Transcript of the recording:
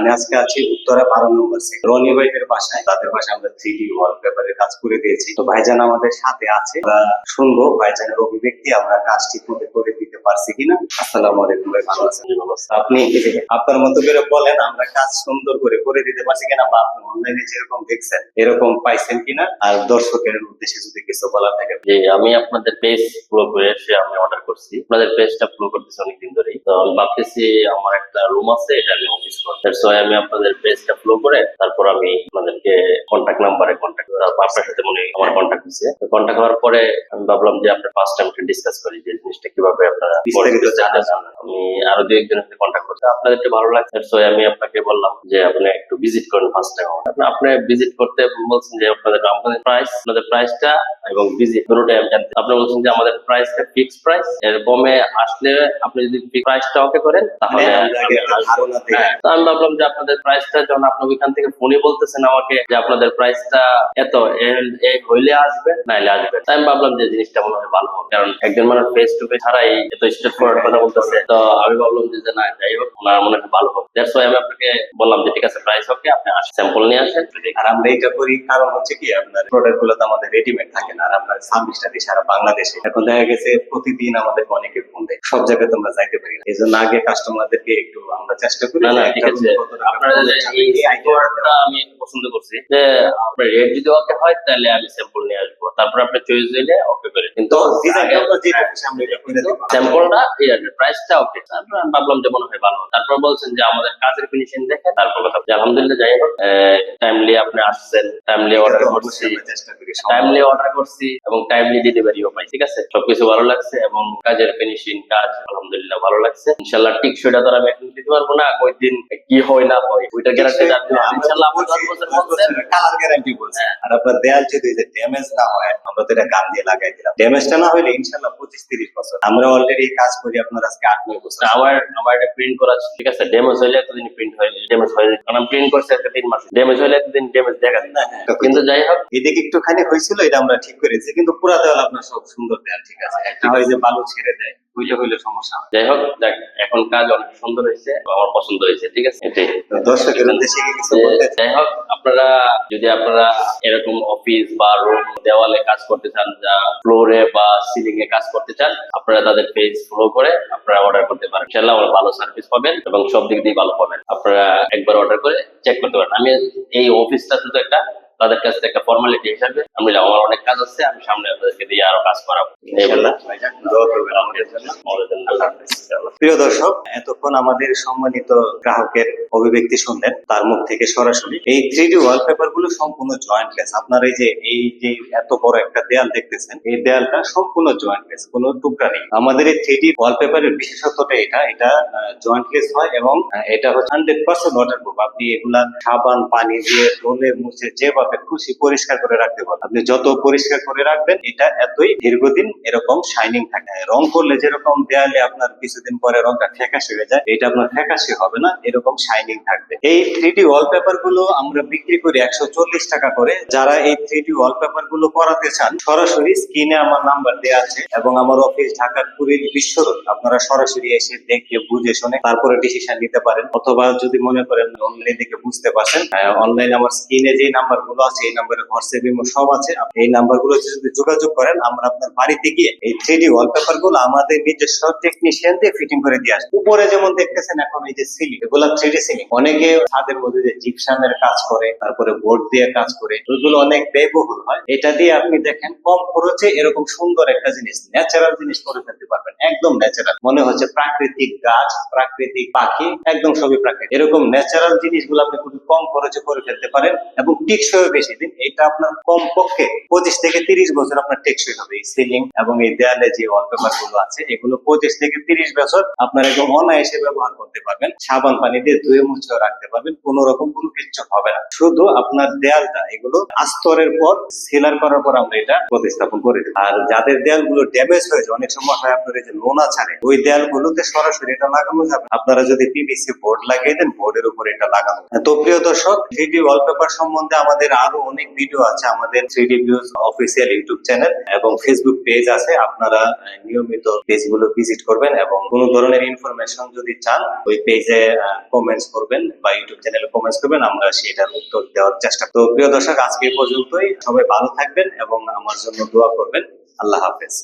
আমি আজকে আছি উত্তরা বারো নম্বর রনি ভাইদের বাসায়, তাদের বাসায় আমরা থ্রি ডি ওয়ালপেপারের কাজ করে দিয়েছি। তো ভাইজান আমাদের সাথে আছে শুনব ভাইজানের অভিব্যক্তি, আমরা কাজটি করে দিতে পারছি কিনা? আসসালামু আলাইকুম ভাই ভালো আছেন? আপনি আপনার মতো করে বলেন আমরা কাজ সুন্দর করে করে দিতে পারছি কিনা বা আপনি অনলাইনে যেরকম দেখছেন এরকম পাইছেন কিনা? আর দর্শকের উদ্দেশ্যে যদি কিছু বলা থাকে। যে আমি আপনাদের পেজ ফলো করে এসে আমি অর্ডার করছি। আপনাদের পেজটা ফলো করতেছি অনেকদিন ধরেই। তো আমি ভাবতেছি আমার একটা রুম আছে এটা আমি অফিস That's আমি আপনাদের পেজটা ফলো করে তারপর আমি আপনাদেরকে কন্ট্যাক্ট নাম্বারে কন্ট্যাক্ট আপনার সাথে মনে হয় আমার কন্ট্যাক্ট হয়েছে। কন্ট্যাক্ট হওয়ার পরে আমি ভাবলাম যে আপনার ফার্স্ট টাইম ডিসকাস করি যে জিনিসটা কীভাবে আপনারা বিস্তারিত জানার। আমি আরও দু একজনের সাথে আপনাদেরকে ভালো লাগছে why আমি আপনাকে বললাম যে আপনি একটু ভিজিট করেন ফার্স্ট টাইম আপনি ভিজিট করতে বলছেন যে আপনাদের আমাদের প্রাইস আপনাদের প্রাইসটা এবং ভিজিট দুটোটাই আমি জানতে আপনি বলছেন যে আমাদের প্রাইসটা ফিক্স প্রাইস এর কমে আসলে আপনি যদি প্রাইসটা ওকে করেন তাহলে দিই হ্যাঁ, তো আমি ভাবলাম যে আপনাদের প্রাইসটা যখন আপনি ওইখান থেকে ফোনে বলতেছেন আমাকে যে আপনাদের প্রাইসটা এত হইলে আসবে নাইলে আসবে তাই আমি ভাবলাম যে জিনিসটা মনে হয় ভালো হবে কারণ একজন মানুষ ফেস টু ফেস ছাড়াই এত স্ট্রেট ফরওয়ার্ড কথা বলতেছে। তো আমি ভাবলাম যে না যাই মনে হয় ভালো হবে। দ্যাটস ওয়াই আমি আপনাকে বললাম যে ঠিক আছে প্রাইস ওকে আপনি আসেন স্যাম্পল নিয়ে আসেন আর আমরা এটা করি কারণ হচ্ছে কি আপনার প্রোডাক্টগুলো তো আমাদের রেডিমেড থাকে না আর আমরা সার্ভিসটা দিই সারা বাংলাদেশে। এখন দেখা গেছে প্রতিদিন আমাদের অনেকে ফোন দেয় সব জায়গায় তোমরা যাইতে পারি না। এই জন্য আগে কাস্টমারদেরকে একটু আমরা চেষ্টা করি না ঠিক আছে। আপনারা এই। আমি পছন্দ করছি যে আপনার রেট যদি ওকে হয় তাহলে আমি স্যাম্পল নিয়ে আসব। তারপর আপনি চয়েস দিলে ওকে কিন্তু তো ডিজাইনটা আমরা যেটা হ্যাঁ, খুশি আমরা এটা করে দেবো। স্যাম্পলটা প্রাইসটা ওকে তারপর আমি ভাবলাম যে মনে হয় ভালো। তারপর বলছেন যে আমাদের কাজের ফিনিশিং দেখে তারপর কথা আলহামদুলিল্লাহ যাই হোক টাইমলি আপনি আসছেন টাইমলি অর্ডার করছি অবশ্যই আমরা চেষ্টা করি সম্ভব। টাইমলি অর্ডার করছি এবং টাইমলি ডেলিভারিও পাই ঠিক আছে? সবকিছু ভালো লাগছে এবং কাজের ফিনিশিং কাজ আলহামদুলিল্লাহ ভালো লাগছে। ইনশাল্লাহ ঠিক সেটা তো আমি এখন দিতে পারব না ওই দিন কি হয় না হয় ওইটা গ্যারান্টি ইনশাল্লাহ কালার গ্যারান্টি বলছে আর আপনার দেয়াল যদি ড্যামেজ না হয় আমরা তো এটা গান দিয়ে লাগাই দিলাম। ড্যামেজটা না হলে ইনশাল্লাহ পঁচিশ তিরিশ বছর। আমরা অলরেডি কাজ করি আপনার আজকে আট নয় বছর। আমার আমার একটা প্রিন্ট করা ঠিক আছে ড্যামেজ হইলে এতদিন প্রিন্ট হয়ে ড্যামেজ হয়ে কারণ আমি প্রিন্ট করছি একটা তিন মাস। ড্যামেজ হইলে এতদিন ড্যামেজ দেখা যায়। না হ্যাঁ, কিন্তু যাই হোক। এদিকে একটুখানি হয়েছিল এটা আমরা ঠিক করেছি কিন্তু পুরা দেওয়াল আপনার সব সুন্দর দেয়াল ঠিক আছে। একটা হয় যে বালু ছেড়ে দেয়। হইলে হইলে সমস্যা যাই হোক দেখ এখন কাজ অনেক সুন্দর হয়েছে আমার পছন্দ হয়েছে ঠিক আছে? দর্শকের উদ্দেশ্যে কিছু? যাই হোক আপনারা যদি আপনারা এরকম অফিস বা রুম দেওয়ালে কাজ করতে চান যা ফ্লোরে বা সিলিং এ কাজ করতে চান আপনারা তাদের পেজ ফলো করে আপনারা অর্ডার করতে পারেন। ইনশাআল্লাহ ভালো সার্ভিস পাবেন এবং সব দিক দিয়ে ভালো পাবেন। আপনারা একবার অর্ডার করে চেক করতে পারেন। আমি এই অফিসটা শুধু একটা তাদের কাছে একটা ফর্মালিটি হিসাবে আমি আমার অনেক কাজ আছে আমি সামনে আপনাদেরকে দিয়ে আরও কাজ করাবো। প্রিয় দর্শক এতক্ষণ আমাদের সম্মানিত গ্রাহকের অভিব্যক্তি শুনলেন তার মুখ থেকে সরাসরি। এই থ্রি ডি ওয়ালপেপারগুলো সম্পূর্ণ জয়েন্ট জয়েন্টলেস আপনার এই যে এই যে এত বড় একটা দেয়াল দেখতেছেন এই দেয়ালটা সম্পূর্ণ জয়েন্ট জয়েন্টলেস কোনো টুকরা নেই। আমাদের এই থ্রি ডি ওয়ালপেপারের বিশেষত্বটা এটা এটা জয়েন্ট জয়েন্টলেস হয় এবং এটা হচ্ছে হান্ড্রেড পার্সেন্ট ওয়াটার প্রুফ আপনি এগুলা সাবান পানি দিয়ে ধুলে মুছে যেভাবে খুশি, পরিষ্কার করে রাখতে পারেন আপনি যত পরিষ্কার করে রাখবেন, এটা এতই দীর্ঘদিন এরকম শাইনিং থাকে রং করলে যেরকম দেয়ালে আপনার কিছুদিন পরে রংটা ফ্যাকাশে হয়ে যায়, এটা আপনার ফ্যাকাশে হবে না এরকম শাইনিং থাকবে। এই থ্রি ডি ওয়ালপেপারগুলো আমরা বিক্রি করি একশো চল্লিশ টাকা করে। যারা এই থ্রি ডি ওয়ালপেপারগুলো করাতে চান, সরাসরি স্ক্রিনে আমার নাম্বার দেওয়া আছে এবং আমার অফিস ঢাকার পুরীর বিশ্বরোড আপনারা সরাসরি এসে দেখে, বুঝে শুনে তারপরে ডিসিশন নিতে পারেন। অথবা যদি মনে করেন অনলাইন থেকে বুঝতে পারছেন অনলাইন আমার স্ক্রিনে যে নাম্বারগুলো আছে, এই নাম্বারে হোয়াটসঅ্যাপ ইমো সব আছে। আপনি এই নাম্বারগুলো যদি যোগাযোগ করেন, আমরা আপনার বাড়িতে গিয়ে এই থ্রি ডি ওয়ালপেপারগুলো আমাদের নিজস্ব টেকনিশিয়ান দিয়ে ফিটিং করে দিয়ে আসবে। উপরে যেমন দেখতেছেন এখন এই যে সিলিং এগুলো থ্রি ডি সিলিং অনেকে ছাদের মধ্যে যে জিপসামের কাজ করে, তারপরে বোর্ড দিয়ে কাজ করে, ওইগুলো অনেক ব্যয়বহুল হয়। এটা দিয়ে আপনি দেখেন, কম খরচে এরকম সুন্দর একটা জিনিস ন্যাচারাল জিনিস করে ফেলতে পারবেন, একদম ন্যাচারাল মনে হচ্ছে প্রাকৃতিক গাছ, প্রাকৃতিক পাখি, একদম সবই প্রাকৃতিক। এরকম ন্যাচারাল জিনিসগুলো আপনি খুবই কম খরচে করে ফেলতে পারেন এবং টেকসই বেশি দিন, এটা আপনার কম পক্ষে পঁচিশ থেকে তিরিশ বছর আপনার টেকসই হবে। এই সিলিং এবং এই দেয়ালে যে ওয়ালপেপারগুলো আছে, এগুলো পঁচিশ থেকে তিরিশ বছর আপনার একদম অনায়াসে ব্যবহার করতে পারবেন। সাবান পানি দিয়ে ধুয়ে মুছেও রাখতে পারবেন, কোনো রকম কোনো কিচ্ছু হবে না। শুধু আপনার দেয়ালটা, এগুলো আস্তরের পর সিলার করার পর আমরা এটা প্রতিস্থাপন করে দিই। আর যাদের দেয়ালগুলো ড্যামেজ হয়েছে অনেক সময় হয় আপনার এই যে লোনা ছাড়ে, ওই দেয়ালগুলোতে সরাসরি এটা লাগানো যাবে আপনারা যদি পিভিসি বোর্ড লাগিয়ে দেন বোর্ডের উপর এটা লাগানো তো প্রিয় দর্শক থ্রি ডি ওয়ালপেপার সম্বন্ধে আমাদের আমাদের আরও অনেক ভিডিও আছে আমাদের three D views official YouTube channel এবং ফেসবুক পেজ আছে। আপনারা নিয়মিত পেজগুলো ভিজিট করবেন এবং কোনো ধরনের ইনফরমেশন যদি চান, ওই পেজে কমেন্টস করবেন বা ইউটিউব চ্যানেলে কমেন্টস করবেন, আমরা সেটার উত্তর দেওয়ার চেষ্টা। তো প্রিয় দর্শক, আজকে পর্যন্তই। সবাই ভালো থাকবেন এবং আমার জন্য দোয়া করবেন। আল্লাহ হাফেজ।